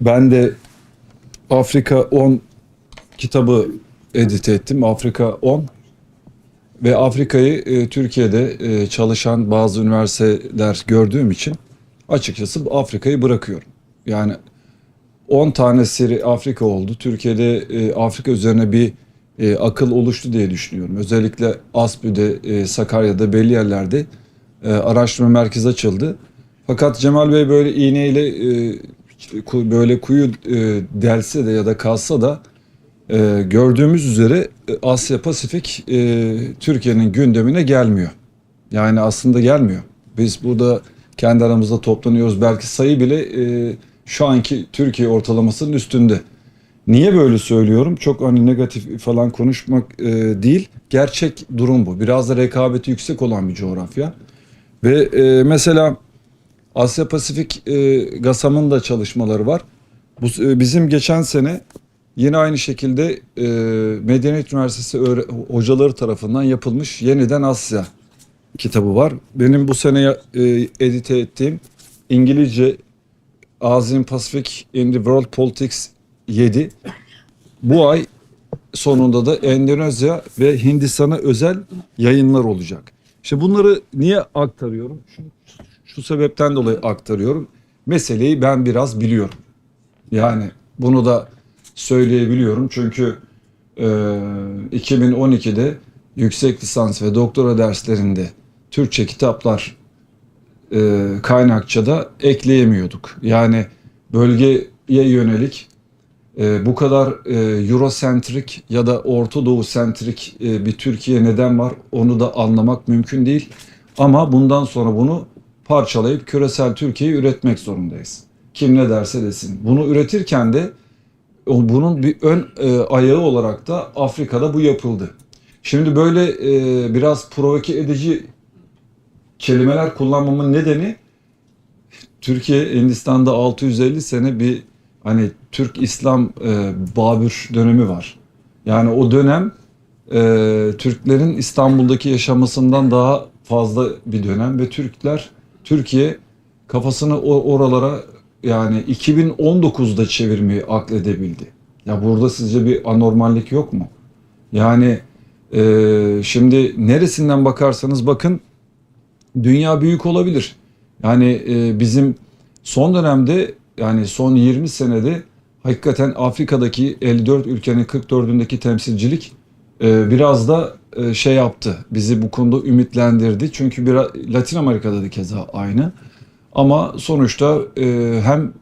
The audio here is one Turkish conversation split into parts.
Ben de Afrika 10 kitabı edite ettim. Afrika 10 ve Afrika'yı e, Türkiye'de e, çalışan bazı üniversiteler gördüğüm için açıkçası Afrika'yı bırakıyorum. Yani 10 tane seri Afrika oldu. Türkiye'de e, Afrika üzerine bir e, akıl oluştu diye düşünüyorum. Özellikle ASPÜ'de, e, Sakarya'da belli yerlerde e, araştırma merkezi açıldı. Fakat Cemal Bey böyle iğneyle e, böyle kuyu e, delse de ya da kazsa da e, gördüğümüz üzere e, Asya Pasifik e, Türkiye'nin gündemine gelmiyor. Yani aslında gelmiyor. Biz burada kendi aramızda toplanıyoruz. Belki sayı bile şu anki Türkiye ortalamasının üstünde. Niye böyle söylüyorum? Çok hani negatif falan konuşmak e, değil. Gerçek durum bu. Biraz da rekabeti yüksek olan bir coğrafya. Ve e, mesela Asya Pasifik e, GASAM'ın da çalışmaları var. Bu e, bizim geçen sene yine aynı şekilde e, Medeniyet Üniversitesi hocaları tarafından yapılmış Yeniden Asya kitabı var. Benim bu sene e, edite ettiğim İngilizce Asian Pacific in the World Politics 7 bu ay sonunda da Endonezya ve Hindistan'a özel yayınlar olacak. İşte bunları niye aktarıyorum? Şu, şu sebepten dolayı aktarıyorum. Meseleyi ben biraz biliyorum. Yani bunu da söyleyebiliyorum çünkü e, 2012'de yüksek lisans ve doktora derslerinde Türkçe kitaplar e, kaynakçada ekleyemiyorduk. Yani bölgeye yönelik e, bu kadar e, Eurosentrik ya da Orta Doğu sentrik e, bir Türkiye neden var onu da anlamak mümkün değil. Ama bundan sonra bunu parçalayıp küresel Türkiye'yi üretmek zorundayız. Kim ne derse desin. Bunu üretirken de bunun bir ön e, ayağı olarak da Afrika'da bu yapıldı. Şimdi böyle e, biraz provoke edici kelimeler kullanmamın nedeni Türkiye Hindistan'da 650 sene bir hani Türk İslam e, Babür dönemi var. Yani o dönem e, Türklerin İstanbul'daki yaşamasından daha fazla bir dönem ve Türkler Türkiye kafasını oralara yani 2019'da çevirmeyi akledebildi. Ya burada sizce bir anormallik yok mu? Yani e, şimdi neresinden bakarsanız bakın dünya büyük olabilir. Yani e, bizim son dönemde yani son 20 senede hakikaten Afrika'daki 54 ülkenin 44'ündeki temsilcilik e, biraz da şey yaptı. Bizi bu konuda ümitlendirdi. Çünkü biraz Latin Amerika'da da keza aynı. Ama sonuçta e, hem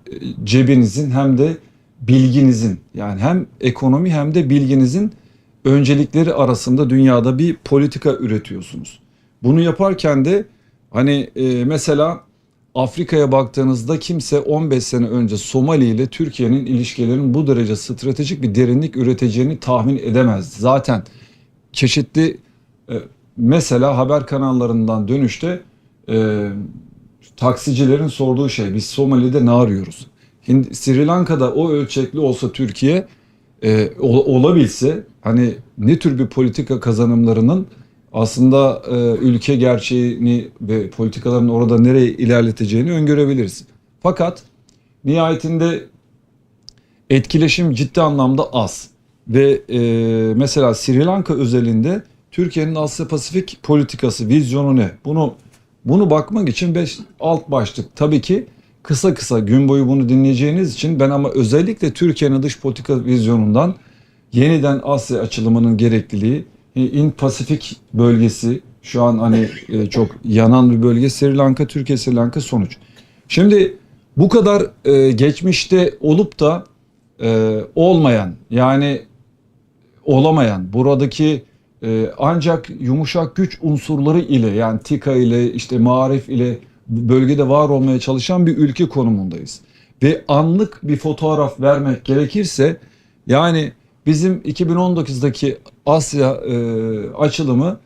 cebinizin hem de bilginizin yani hem ekonomi hem de bilginizin öncelikleri arasında dünyada bir politika üretiyorsunuz. Bunu yaparken de hani e, mesela Afrika'ya baktığınızda kimse 15 sene önce Somali ile Türkiye'nin ilişkilerinin bu derece stratejik bir derinlik üreteceğini tahmin edemezdi. Zaten çeşitli e, mesela haber kanallarından dönüşte e, taksicilerin sorduğu şey biz Somali'de ne arıyoruz? Hind- Sri Lanka'da o ölçekli olsa Türkiye e, ol- olabilse hani ne tür bir politika kazanımlarının aslında e, ülke gerçeğini ve politikaların orada nereye ilerleteceğini öngörebiliriz. Fakat nihayetinde etkileşim ciddi anlamda az. Ve e, mesela Sri Lanka özelinde Türkiye'nin Asya Pasifik politikası, vizyonu ne? Bunu bunu bakmak için beş alt başlık. Tabii ki kısa kısa gün boyu bunu dinleyeceğiniz için ben ama özellikle Türkiye'nin dış politika vizyonundan yeniden Asya açılımının gerekliliği, İn Pasifik bölgesi şu an hani e, çok yanan bir bölge Sri Lanka, Türkiye Sri Lanka sonuç. Şimdi bu kadar e, geçmişte olup da e, olmayan yani olamayan buradaki e, ancak yumuşak güç unsurları ile yani TİKA ile işte marif ile bölgede var olmaya çalışan bir ülke konumundayız. Ve anlık bir fotoğraf vermek gerekirse yani bizim 2019'daki Asya e, açılımı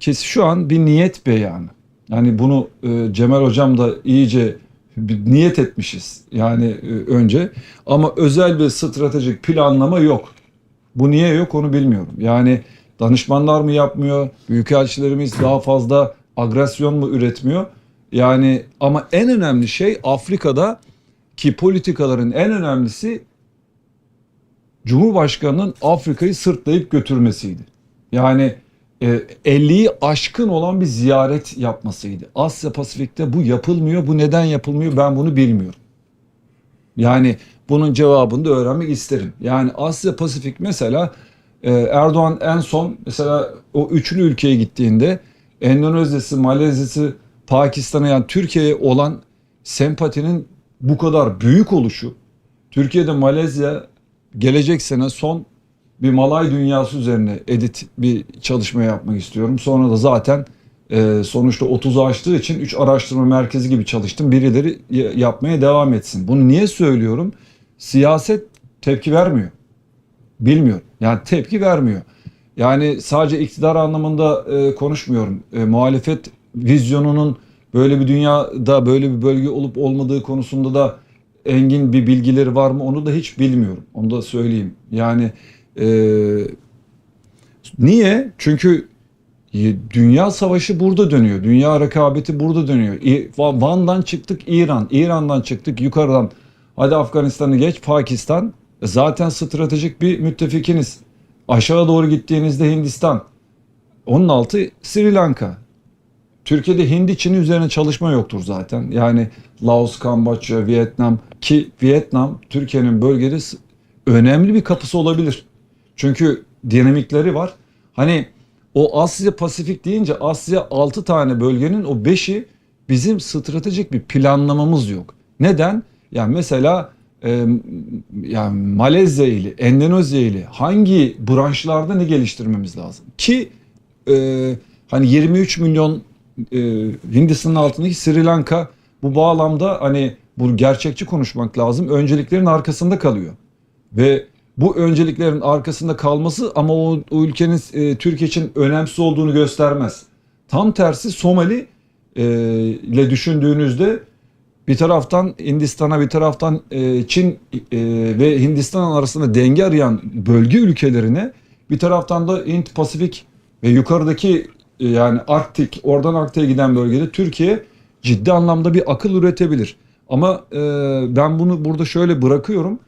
kes şu an bir niyet beyanı. Yani bunu e, Cemal Hocam da iyice bir niyet etmişiz yani e, önce ama özel bir stratejik planlama yok. Bu niye yok onu bilmiyorum. Yani danışmanlar mı yapmıyor? Büyükelçilerimiz daha fazla agresyon mu üretmiyor? Yani ama en önemli şey Afrika'da ki politikaların en önemlisi Cumhurbaşkanı'nın Afrika'yı sırtlayıp götürmesiydi. Yani e, 50'yi aşkın olan bir ziyaret yapmasıydı. Asya Pasifik'te bu yapılmıyor. Bu neden yapılmıyor ben bunu bilmiyorum. Yani bunun cevabını da öğrenmek isterim. Yani Asya Pasifik mesela e, Erdoğan en son mesela o üçlü ülkeye gittiğinde Endonezya'sı, Malezya'sı, Pakistan'a yani Türkiye'ye olan sempatinin bu kadar büyük oluşu Türkiye'de Malezya gelecek sene son bir Malay dünyası üzerine edit bir çalışma yapmak istiyorum. Sonra da zaten e, sonuçta 30'u aştığı için 3 araştırma merkezi gibi çalıştım. Birileri yapmaya devam etsin. Bunu niye söylüyorum? Siyaset tepki vermiyor. Bilmiyorum. Yani tepki vermiyor. Yani sadece iktidar anlamında e, konuşmuyorum. E, muhalefet vizyonunun böyle bir dünyada böyle bir bölge olup olmadığı konusunda da engin bir bilgileri var mı onu da hiç bilmiyorum. Onu da söyleyeyim. Yani e, niye? Çünkü e, dünya savaşı burada dönüyor. Dünya rekabeti burada dönüyor. Van'dan çıktık İran. İran'dan çıktık yukarıdan. Hadi Afganistan'ı geç Pakistan. E, Zaten stratejik bir müttefikiniz. Aşağı doğru gittiğinizde Hindistan. Onun altı Sri Lanka. Türkiye'de Hindi Çin'i üzerine çalışma yoktur zaten. Yani Laos, Kamboçya, Vietnam ki Vietnam Türkiye'nin bölgede önemli bir kapısı olabilir. Çünkü dinamikleri var. Hani o Asya Pasifik deyince Asya 6 tane bölgenin o 5'i bizim stratejik bir planlamamız yok. Neden? Yani mesela e, yani Malezya ile Endonezya ile hangi branşlarda ne geliştirmemiz lazım? Ki e, hani 23 milyon e, Hindistan'ın altındaki Sri Lanka bu bağlamda hani bu gerçekçi konuşmak lazım. Önceliklerin arkasında kalıyor. Ve bu önceliklerin arkasında kalması ama o, o ülkenin e, Türkiye için önemsiz olduğunu göstermez. Tam tersi Somali e, ile düşündüğünüzde bir taraftan Hindistan'a bir taraftan e, Çin e, ve Hindistan arasında denge arayan bölge ülkelerine bir taraftan da Hint Pasifik ve yukarıdaki e, yani Arktik oradan Arktik'e giden bölgede Türkiye ciddi anlamda bir akıl üretebilir. Ama ben bunu burada şöyle bırakıyorum.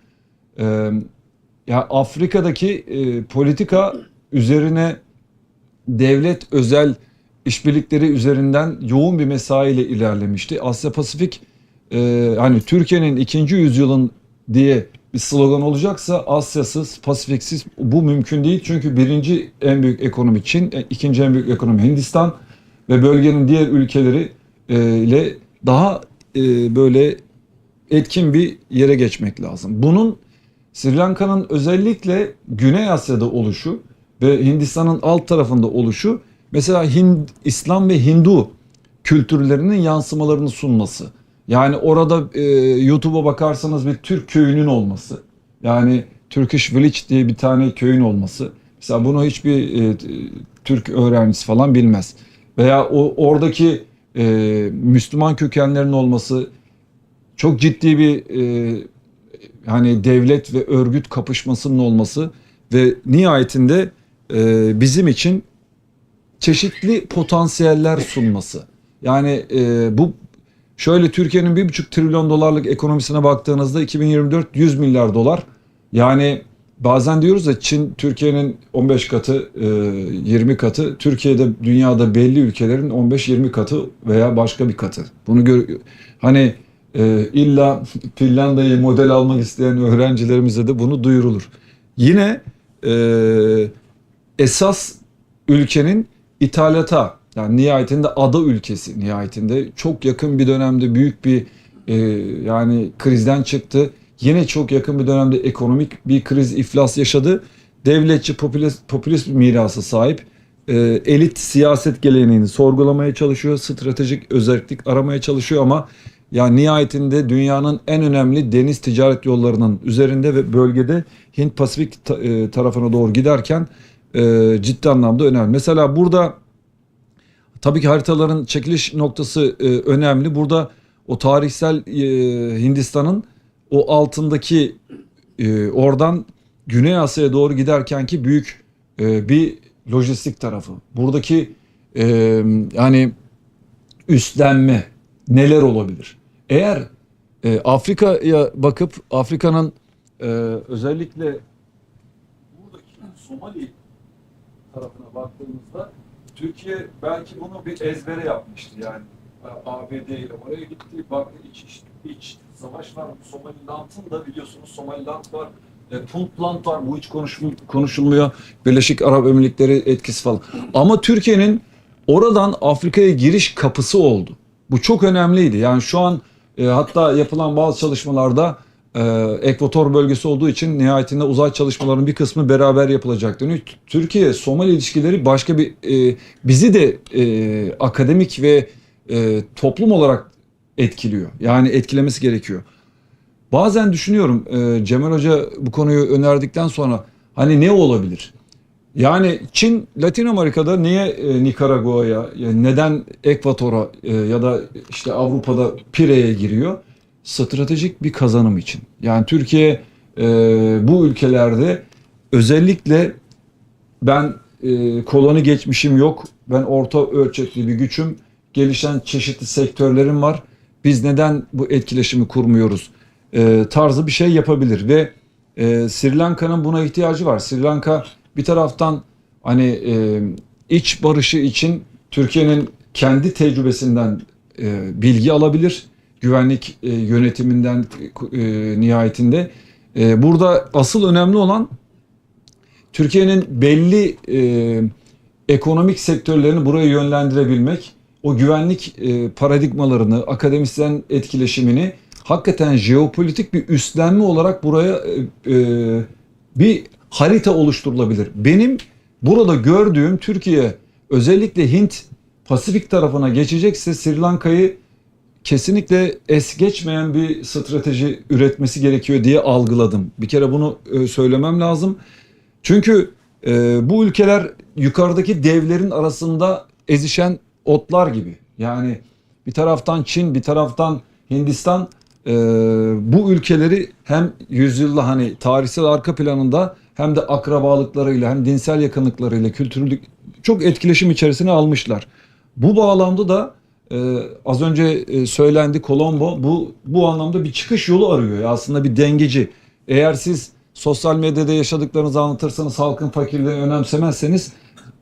Ya Afrika'daki politika üzerine devlet özel işbirlikleri üzerinden yoğun bir mesaiyle ilerlemişti. Asya Pasifik e, hani Türkiye'nin ikinci yüzyılın diye bir slogan olacaksa Asya'sız, Pasifiksiz bu mümkün değil. Çünkü birinci en büyük ekonomi Çin, e, ikinci en büyük ekonomi Hindistan ve bölgenin diğer ülkeleri e, ile daha e, böyle etkin bir yere geçmek lazım. Bunun Sri Lanka'nın özellikle Güney Asya'da oluşu ve Hindistan'ın alt tarafında oluşu mesela Hind, İslam ve Hindu kültürlerinin yansımalarını sunması. Yani orada e, YouTube'a bakarsanız bir Türk köyünün olması. Yani Turkish Village diye bir tane köyün olması. Mesela bunu hiçbir e, Türk öğrencisi falan bilmez. Veya o oradaki e, Müslüman kökenlerin olması çok ciddi bir e, hani devlet ve örgüt kapışmasının olması ve nihayetinde e, bizim için çeşitli potansiyeller sunması. Yani e, bu şöyle Türkiye'nin bir buçuk trilyon dolarlık ekonomisine baktığınızda 2024 100 milyar dolar. Yani bazen diyoruz ya Çin Türkiye'nin 15 katı, e, 20 katı. Türkiye'de dünyada belli ülkelerin 15-20 katı veya başka bir katı. Bunu gör hani e, illa Finlandiya'yı model almak isteyen öğrencilerimize de bunu duyurulur. Yine e, esas ülkenin ithalata yani nihayetinde ada ülkesi nihayetinde çok yakın bir dönemde büyük bir e, yani krizden çıktı. Yine çok yakın bir dönemde ekonomik bir kriz iflas yaşadı. Devletçi popülist, popülist bir mirasa sahip. E, elit siyaset geleneğini sorgulamaya çalışıyor. Stratejik özellik aramaya çalışıyor ama ya nihayetinde dünyanın en önemli deniz ticaret yollarının üzerinde ve bölgede Hint Pasifik e, tarafına doğru giderken e, ciddi anlamda önemli. Mesela burada tabii ki haritaların çekiliş noktası e, önemli. Burada o tarihsel e, Hindistan'ın o altındaki e, oradan Güney Asya'ya doğru giderken ki büyük e, bir lojistik tarafı. Buradaki e, yani üstlenme neler olabilir? Eğer E, Afrika'ya bakıp Afrika'nın e, özellikle buradaki Somali tarafına baktığımızda Türkiye belki bunu bir ezbere yapmıştı yani. ABD ile oraya gitti, baktı iç, iç, iç savaş var. Somaliland'ın da biliyorsunuz Somaliland var. E, Puntland var. Bu hiç konuşul- konuşulmuyor. Birleşik Arap Emirlikleri etkisi falan. Ama Türkiye'nin oradan Afrika'ya giriş kapısı oldu. Bu çok önemliydi. Yani şu an e, hatta yapılan bazı çalışmalarda e, ekvator bölgesi olduğu için nihayetinde uzay çalışmalarının bir kısmı beraber yapılacak deniyor. Türkiye Somali ilişkileri başka bir e, bizi de e, akademik ve e, toplum olarak etkiliyor. Yani etkilemesi gerekiyor. Bazen düşünüyorum e, Cemal Hoca bu konuyu önerdikten sonra hani ne olabilir? Yani Çin Latin Amerika'da niye e, Nikaragua'ya, yani neden Ekvator'a e, ya da işte Avrupa'da Pire'ye giriyor? Stratejik bir kazanım için. Yani Türkiye e, bu ülkelerde özellikle ben e, koloni geçmişim yok. Ben orta ölçekli bir güçüm. Gelişen çeşitli sektörlerim var. Biz neden bu etkileşimi kurmuyoruz? E, tarzı bir şey yapabilir ve e, Sri Lanka'nın buna ihtiyacı var. Sri Lanka bir taraftan hani e, iç barışı için Türkiye'nin kendi tecrübesinden e, bilgi alabilir. Güvenlik e, yönetiminden e, nihayetinde. E, burada asıl önemli olan Türkiye'nin belli e, ekonomik sektörlerini buraya yönlendirebilmek, o güvenlik e, paradigmalarını, akademisyen etkileşimini hakikaten jeopolitik bir üstlenme olarak buraya e, e, bir harita oluşturulabilir. Benim burada gördüğüm Türkiye özellikle Hint Pasifik tarafına geçecekse Sri Lanka'yı kesinlikle es geçmeyen bir strateji üretmesi gerekiyor diye algıladım. Bir kere bunu e, söylemem lazım. Çünkü e, bu ülkeler yukarıdaki devlerin arasında ezişen otlar gibi. Yani bir taraftan Çin, bir taraftan Hindistan e, bu ülkeleri hem yüzyılda hani tarihsel arka planında hem de akrabalıklarıyla hem dinsel yakınlıklarıyla kültürlük çok etkileşim içerisine almışlar. Bu bağlamda da e, az önce e, söylendi Colombo bu bu anlamda bir çıkış yolu arıyor. Ya aslında bir dengeci. Eğer siz sosyal medyada yaşadıklarınızı anlatırsanız halkın fakirliğini önemsemezseniz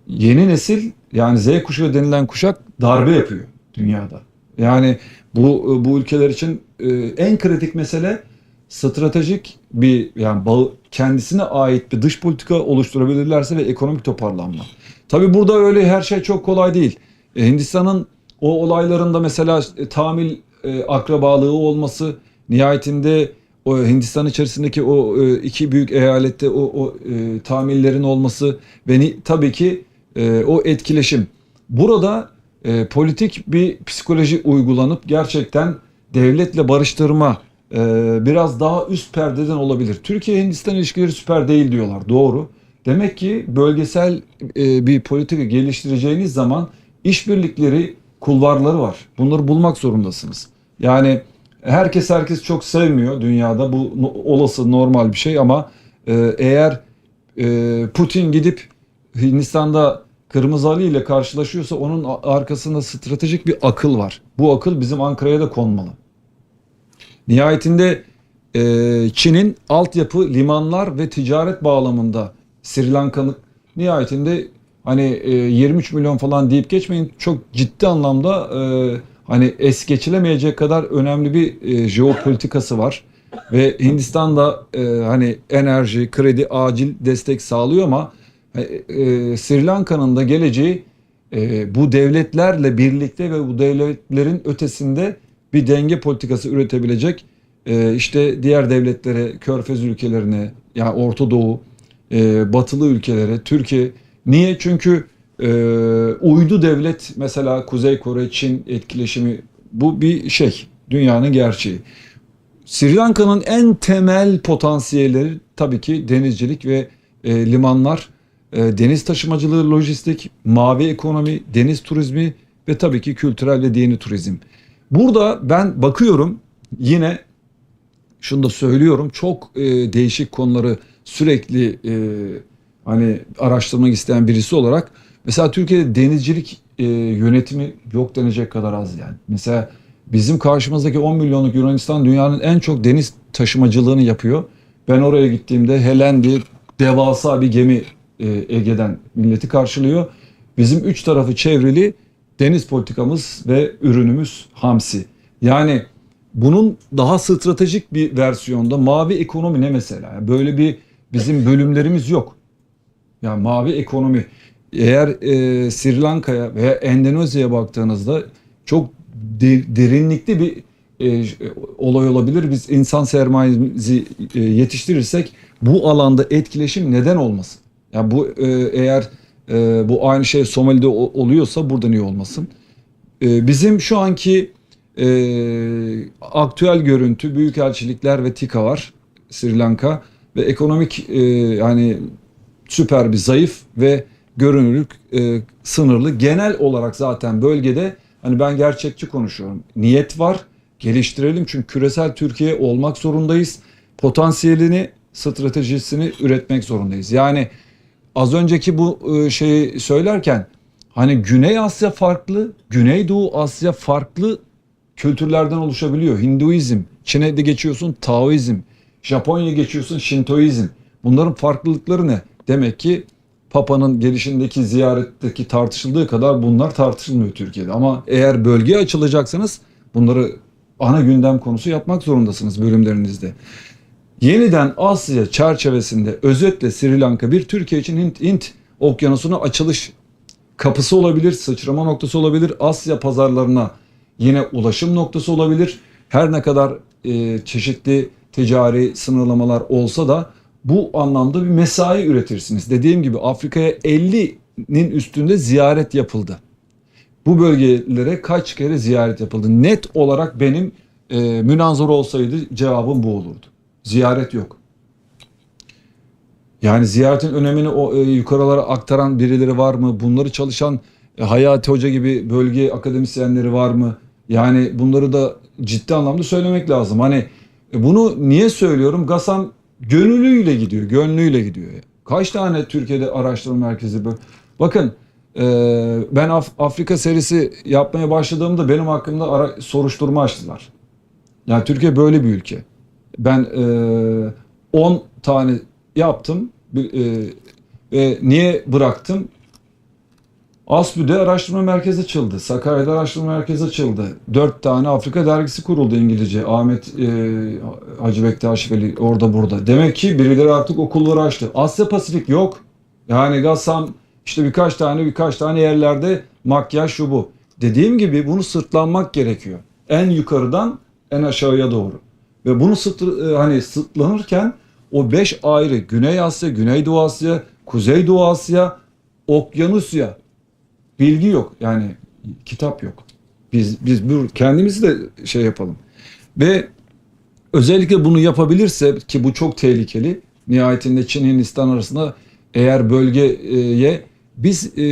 yeni nesil yani Z kuşağı denilen kuşak darbe yapıyor dünyada. Yani bu bu ülkeler için e, en kritik mesele stratejik bir yani bağı, kendisine ait bir dış politika oluşturabilirlerse ve ekonomik toparlanma. Tabi burada öyle her şey çok kolay değil. E, Hindistan'ın o olaylarında mesela e, tamil e, akrabalığı olması nihayetinde o Hindistan içerisindeki o e, iki büyük eyalette o, o e, tamillerin olması ve ni, tabii ki e, o etkileşim. Burada e, politik bir psikoloji uygulanıp gerçekten devletle barıştırma e, biraz daha üst perdeden olabilir. Türkiye-Hindistan ilişkileri süper değil diyorlar. Doğru. Demek ki bölgesel e, bir politika geliştireceğiniz zaman işbirlikleri kulvarları var. Bunları bulmak zorundasınız. Yani herkes herkes çok sevmiyor dünyada. Bu olası normal bir şey ama e, eğer e, Putin gidip Hindistan'da Kırmızı Ali ile karşılaşıyorsa onun arkasında stratejik bir akıl var. Bu akıl bizim Ankara'ya da konmalı. Nihayetinde e, Çin'in altyapı, limanlar ve ticaret bağlamında Sri Lanka'nın nihayetinde hani e, 23 milyon falan deyip geçmeyin çok ciddi anlamda e, hani es geçilemeyecek kadar önemli bir e, jeopolitikası var. Ve Hindistan da e, hani enerji, kredi, acil destek sağlıyor ama e, e, Sri Lanka'nın da geleceği e, bu devletlerle birlikte ve bu devletlerin ötesinde bir denge politikası üretebilecek e, işte diğer devletlere, Körfez ülkelerine, yani Orta Doğu, e, batılı ülkelere, Türkiye. Niye? Çünkü e, uydu devlet mesela Kuzey Kore, Çin etkileşimi bu bir şey. Dünyanın gerçeği. Sri Lanka'nın en temel potansiyelleri tabii ki denizcilik ve e, limanlar, e, deniz taşımacılığı, lojistik, mavi ekonomi, deniz turizmi ve tabii ki kültürel ve dini turizm. Burada ben bakıyorum yine şunu da söylüyorum çok e, değişik konuları sürekli e, hani araştırmak isteyen birisi olarak mesela Türkiye'de denizcilik e, yönetimi yok denecek kadar az yani. Mesela Bizim karşımızdaki 10 milyonluk Yunanistan dünyanın en çok deniz taşımacılığını yapıyor. Ben oraya gittiğimde Helendi devasa bir gemi e, Ege'den milleti karşılıyor. Bizim üç tarafı çevrili deniz politikamız ve ürünümüz hamsi. Yani bunun daha stratejik bir versiyonda mavi ekonomi ne mesela? Böyle bir bizim bölümlerimiz yok. Yani mavi ekonomi. Eğer e, Sri Lanka'ya veya Endonezya'ya baktığınızda çok de- derinlikli bir e, olay olabilir. Biz insan sermayemizi e, yetiştirirsek bu alanda etkileşim neden olmasın? Yani bu e, eğer e, bu aynı şey Somali'de o- oluyorsa burada niye olmasın? E, bizim şu anki e, aktüel görüntü büyükelçilikler ve TİKA var Sri Lanka ve ekonomik e, yani süper bir zayıf ve görünürlük e, sınırlı. Genel olarak zaten bölgede hani ben gerçekçi konuşuyorum. Niyet var. Geliştirelim çünkü küresel Türkiye olmak zorundayız. Potansiyelini, stratejisini üretmek zorundayız. Yani az önceki bu e, şeyi söylerken hani Güney Asya farklı, Güneydoğu Asya farklı kültürlerden oluşabiliyor. Hinduizm, Çin'e de geçiyorsun Taoizm, Japonya geçiyorsun Şintoizm. Bunların farklılıkları ne? Demek ki Papa'nın gelişindeki ziyaretteki tartışıldığı kadar bunlar tartışılmıyor Türkiye'de. Ama eğer bölgeye açılacaksanız bunları ana gündem konusu yapmak zorundasınız bölümlerinizde. Yeniden Asya çerçevesinde özetle Sri Lanka bir Türkiye için Hint, Hint okyanusuna açılış kapısı olabilir, sıçrama noktası olabilir, Asya pazarlarına yine ulaşım noktası olabilir. Her ne kadar e, çeşitli ticari sınırlamalar olsa da bu anlamda bir mesai üretirsiniz. Dediğim gibi Afrika'ya 50'nin üstünde ziyaret yapıldı. Bu bölgelere kaç kere ziyaret yapıldı? Net olarak benim e, münazara olsaydı cevabım bu olurdu. Ziyaret yok. Yani ziyaretin önemini o e, yukarılara aktaran birileri var mı? Bunları çalışan e, Hayati Hoca gibi bölge akademisyenleri var mı? Yani bunları da ciddi anlamda söylemek lazım. Hani e, bunu niye söylüyorum? Gasan gönüllüyle gidiyor, gönlüyle gidiyor. Kaç tane Türkiye'de araştırma merkezi böyle? Bakın e, ben Af- Afrika serisi yapmaya başladığımda benim hakkımda ara- soruşturma açtılar. Yani Türkiye böyle bir ülke. Ben e, 10 tane yaptım Bir, e, ve niye bıraktım? ASBÜ'de araştırma merkezi açıldı. Sakarya'da araştırma merkezi açıldı. Dört tane Afrika dergisi kuruldu İngilizce. Ahmet e, Hacı Bektaş Veli orada burada. Demek ki birileri artık okulları açtı. Asya Pasifik yok. Yani Gassam işte birkaç tane birkaç tane yerlerde makyaj şu bu. Dediğim gibi bunu sırtlanmak gerekiyor. En yukarıdan en aşağıya doğru. Ve bunu sırt, e, hani sırtlanırken o beş ayrı Güney Asya, Güneydoğu Asya, Kuzeydoğu Asya, Okyanusya bilgi yok. Yani kitap yok. Biz biz bu kendimizi de şey yapalım. Ve özellikle bunu yapabilirse ki bu çok tehlikeli. Nihayetinde Çin Hindistan arasında eğer bölgeye biz e,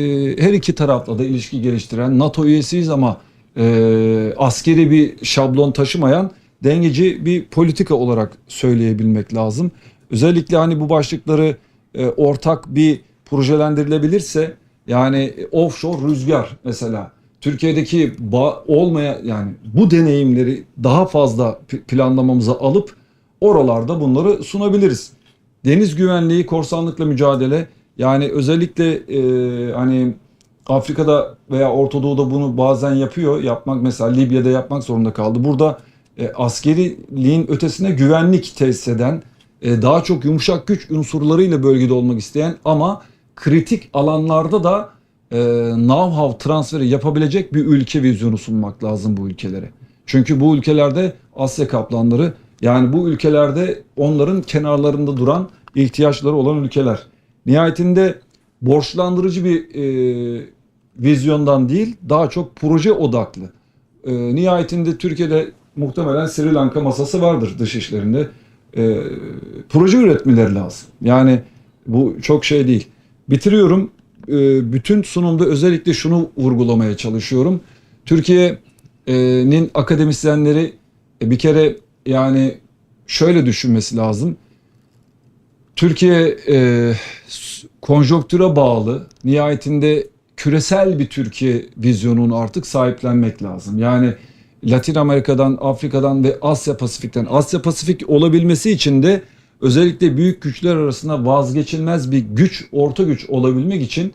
her iki tarafla da ilişki geliştiren NATO üyesiyiz ama e, askeri bir şablon taşımayan dengeci bir politika olarak söyleyebilmek lazım. Özellikle hani bu başlıkları e, ortak bir projelendirilebilirse yani offshore rüzgar mesela Türkiye'deki olmaya yani bu deneyimleri daha fazla planlamamıza alıp oralarda bunları sunabiliriz. Deniz güvenliği, korsanlıkla mücadele yani özellikle e, hani Afrika'da veya Orta Doğu'da bunu bazen yapıyor. Yapmak mesela Libya'da yapmak zorunda kaldı. Burada e, askeriliğin ötesine güvenlik tesis eden, e, daha çok yumuşak güç unsurlarıyla bölgede olmak isteyen ama kritik alanlarda da e, know-how transferi yapabilecek bir ülke vizyonu sunmak lazım bu ülkelere. Çünkü bu ülkelerde Asya kaplanları yani bu ülkelerde onların kenarlarında duran ihtiyaçları olan ülkeler. Nihayetinde borçlandırıcı bir e, vizyondan değil daha çok proje odaklı. E, nihayetinde Türkiye'de muhtemelen Sri Lanka masası vardır dış işlerinde. E, proje üretmeleri lazım. Yani bu çok şey değil. Bitiriyorum. E, bütün sunumda özellikle şunu vurgulamaya çalışıyorum. Türkiye'nin akademisyenleri e, bir kere yani şöyle düşünmesi lazım. Türkiye e, konjonktüre bağlı, nihayetinde küresel bir Türkiye vizyonunu artık sahiplenmek lazım. Yani Latin Amerika'dan, Afrika'dan ve Asya Pasifik'ten. Asya Pasifik olabilmesi için de özellikle büyük güçler arasında vazgeçilmez bir güç, orta güç olabilmek için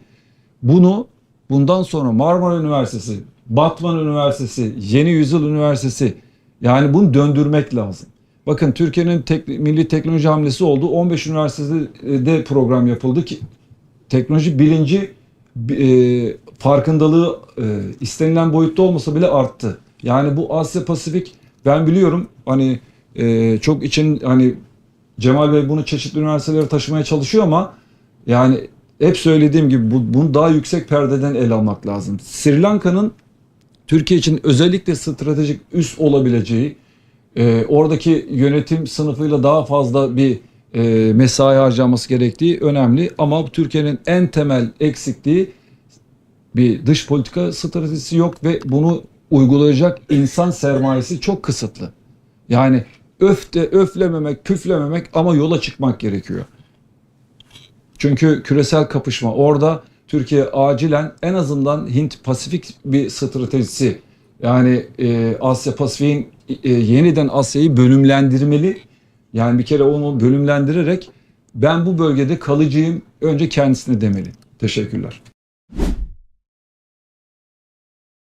bunu bundan sonra Marmara Üniversitesi, Batman Üniversitesi, Yeni Yüzyıl Üniversitesi yani bunu döndürmek lazım. Bakın Türkiye'nin tek, milli teknoloji hamlesi oldu. 15 üniversitede program yapıldı ki teknoloji bilinci e, farkındalığı e, istenilen boyutta olmasa bile arttı. Yani bu Asya Pasifik ben biliyorum hani e, çok için hani Cemal Bey bunu çeşitli üniversitelere taşımaya çalışıyor ama yani hep söylediğim gibi bu, bunu daha yüksek perdeden ele almak lazım. Sri Lanka'nın Türkiye için özellikle stratejik üs olabileceği, e, oradaki yönetim sınıfıyla daha fazla bir e, mesai harcaması gerektiği önemli. Ama Türkiye'nin en temel eksikliği bir dış politika stratejisi yok ve bunu uygulayacak insan sermayesi çok kısıtlı. Yani öfte, öflememek, püflememek ama yola çıkmak gerekiyor. Çünkü küresel kapışma orada Türkiye acilen en azından Hint Pasifik bir stratejisi yani e, Asya Pasifik'in e, yeniden Asya'yı bölümlendirmeli. Yani bir kere onu bölümlendirerek ben bu bölgede kalıcıyım önce kendisine demeli. Teşekkürler.